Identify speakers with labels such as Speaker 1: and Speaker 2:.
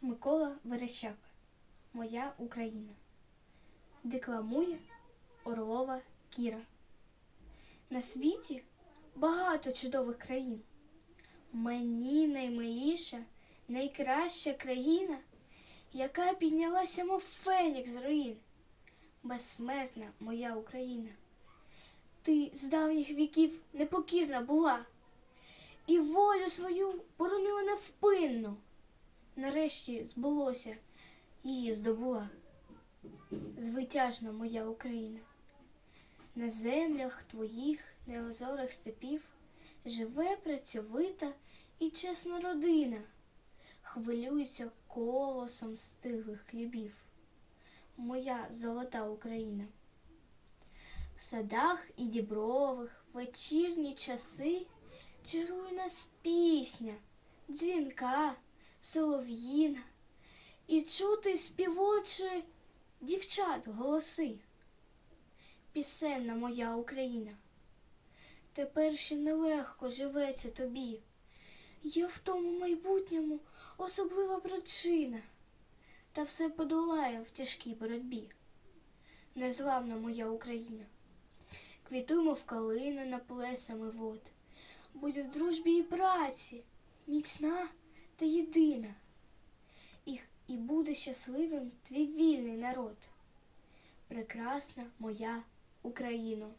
Speaker 1: Микола Верещак. Моя Україна. Декламує Орлова Кіра. На світі багато чудових країн. Мені наймиліша, найкраща країна, яка піднялася, мов фенікс з руїн. Безсмертна моя Україна. Ти з давніх віків непокірна була, і волю свою боронила невпинно. Нарешті збулося, її здобула. Звитяжна моя Україна. На землях твоїх неозорих степів живе працьовита і чесна родина, хвилюється колосом стиглих хлібів. Моя золота Україна. В садах і дібрових вечірні часи чарує нас пісня, дзвінка, солов'їна, і чути співочі дівчат голоси. Пісенна моя Україна. Тепер ще нелегко живеться тобі. Є в тому майбутньому особлива причина, та все подолає в тяжкій боротьбі. Незламна моя Україна. Квітуємо в калина на плесами вод. Будь в дружбі і праці, міцна та єдина. І, і буде щасливим твій вільний народ. Прекрасна моя Україно.